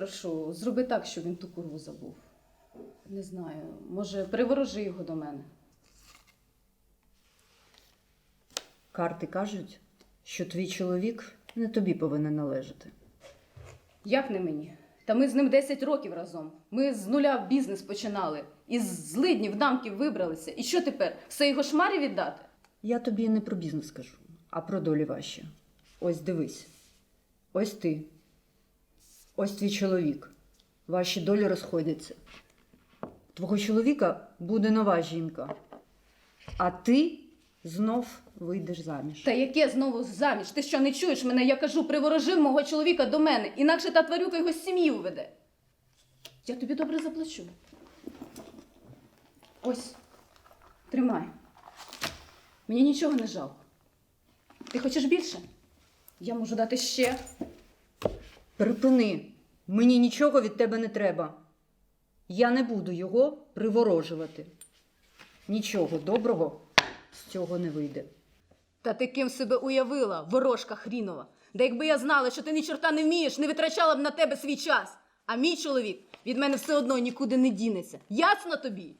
Прошу, зроби так, щоб він ту курву забув. Не знаю, може, приворожи його до мене. Карти кажуть, що твій чоловік не тобі повинен належати. Як не мені? Та ми з ним 10 років разом. Ми з нуля бізнес починали. Із злиднів, дамків вибралися. І що тепер? Все його шмарі віддати? Я тобі не про бізнес кажу, а про долі ваші. Ось дивись. Ось ти. Ось твій чоловік. Ваші долі розходяться. Твого чоловіка буде нова жінка. А ти знов вийдеш заміж. Та яке знову заміж? Ти що не чуєш мене? Я кажу, приворожив мого чоловіка до мене, інакше та тварюка його з сім'ї уведе. Я тобі добре заплачу. Ось, тримай. Мені нічого не жалко. Ти хочеш більше? Я можу дати ще. Припини. Мені нічого від тебе не треба. Я не буду його приворожувати. Нічого доброго з цього не вийде. Та ти ким себе уявила, ворожка хрінова. Да якби я знала, що ти ні чорта не вмієш, не витрачала б на тебе свій час. А мій чоловік від мене все одно нікуди не дінеться. Ясно тобі?